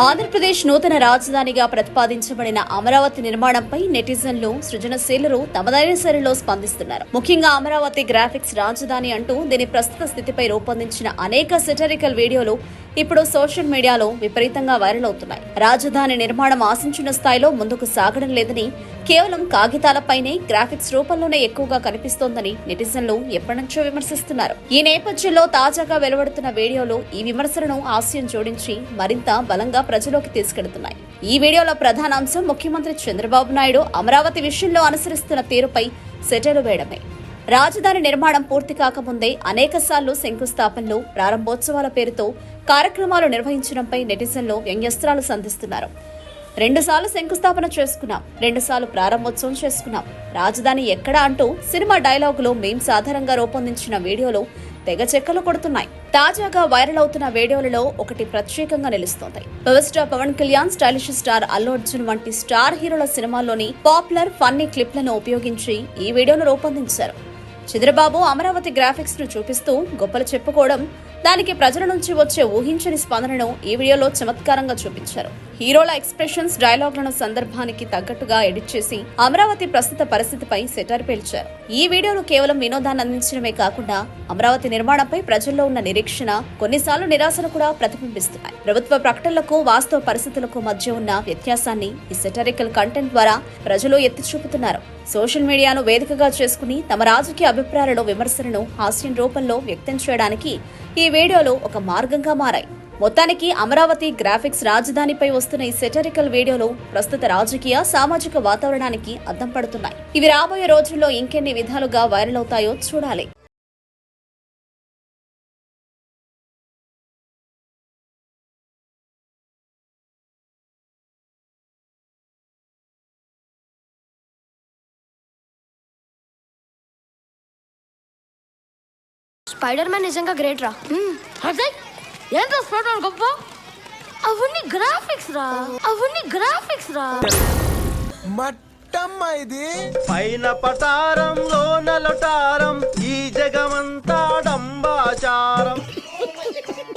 ఆంధ్రప్రదేశ్ నూతన రాజధానిగా ప్రతిపాదించబడిన అమరావతి నిర్మాణంపై నెటిజన్లు సృజనశీలురు తమదైన శైలిలో స్పందిస్తున్నారు. ముఖ్యంగా అమరావతి గ్రాఫిక్స్ రాజధాని అంటూ దీని ప్రస్తుత స్థితిపై రూపొందించిన అనేక సెటరికల్ వీడియోలు ఇప్పుడు సోషల్ మీడియాలో విపరీతంగా వైరల్ అవుతున్నాయి. రాజధాని నిర్మాణం ఆశించిన స్థాయిలో ముందుకు సాగడం లేదని కేవలం కాగితాలపైనే గ్రాఫిక్స్ రూపంలోనే ఎక్కువగా కనిపిస్తోందని నెటిజన్లు ఎప్పటినుంచో విమర్శిస్తున్నారు. ఈ నేపథ్యంలో తాజాగా వెలువడుతున్న వీడియోలు ఈ విమర్శలను హాస్యం జోడించి మరింత బలంగా ప్రజలోకి తీసుకెడుతున్నాయి ఈ వీడియోలో ప్రధాన అంశం ముఖ్యమంత్రి చంద్రబాబు నాయుడు అమరావతి విషయంలో అనుసరిస్తున్న తీరుపై సెటలు వేయడమే. రాజధాని నిర్మాణం పూర్తి కాకముందే అనేకసార్లు శంకుస్థాపనలు ప్రారంభోత్సవాల పేరుతో కార్యక్రమాలు నిర్వహించడంపై నెటిజన్లు వ్యంగ్యస్త్రాలు సంధిస్తున్నారు. రెండుసార్లు శంకుస్థాపన చేసుకున్నాం. రెండుసార్లు ప్రారంభోత్సవం చేసుకున్నాం. రాజధాని ఎక్కడ అంటూ సినిమా డైలాగులు మేమ్స్ ఆధారంగా రూపొందించిన వీడియోలు తెగ చెక్కలు కొడుతున్నాయి. తాజాగా వైరల్ అవుతున్న వీడియోలలో ఒకటి ప్రత్యేకంగా నిలుస్తోంది. Power star Pawan Kalyan stylish star Allu Arjun వంటి స్టార్ హీరోల సినిమాల్లోని పాపులర్ ఫన్నీ క్లిప్లను ఉపయోగించి ఈ వీడియోను రూపొందించారు. చంద్రబాబు అమరావతి గ్రాఫిక్స్ను చూపిస్తూ గొప్పలు చెప్పుకోవడం దానికి ప్రజల నుంచి వచ్చే ఊహించని స్పందనను ఈ వీడియోలో చమత్కారంగా చూపించారు. హీరోల ఎక్స్ప్రెషన్స్ డైలాగ్లను సందర్భానికి తగ్గట్టుగా ఎడిట్ చేసి అమరావతి ప్రస్తుత పరిస్థితిపై సెటర్ పేల్చారు. ఈ వీడియోను కేవలం వినోదాన్ని అందించడమే కాకుండా అమరావతి నిర్మాణంపై ప్రజల్లో ఉన్న నిరీక్షణ కొన్నిసార్లు నిరాశను కూడా ప్రతిబింబిస్తున్నాయి. ప్రభుత్వ ప్రకటనలకు వాస్తవ పరిస్థితులకు మధ్య ఉన్న వ్యత్యాసాన్ని ఈ సెటరికల్ కంటెంట్ ద్వారా ప్రజలు ఎత్తి చూపుతున్నారు సోషల్ మీడియాను వేదికగా చేసుకుని తమ రాజకీయ అభిప్రాయాలను విమర్శలను హాస్యం రూపంలో వ్యక్తం చేయడానికి ఈ వీడియోలు ఒక మార్గంగా మారాయి. మొత్తానికి అమరావతి గ్రాఫిక్స్ రాజధానిపై వస్తున్న ఈ సెటరికల్ వీడియోలు ప్రస్తుత రాజకీయ సామాజిక వాతావరణానికి అద్దం పడుతున్నాయి. ఇవి రాబోయే రోజుల్లో ఇంకెన్ని విధాలుగా వైరల్ అవుతాయో చూడాలి. స్పైడర్ మ్యాన్ నిజంగా గ్రేట్ రా. అజయ్ ఏంటో స్పైడర్ గొప్ప? అవన్నీ గ్రాఫిక్స్ రా. అవన్నీ గ్రాఫిక్స్ రా. మట్టమ్మ ఇది. పైన పటారంలో నలటారం ఈ జగమంతా డంబాచారం.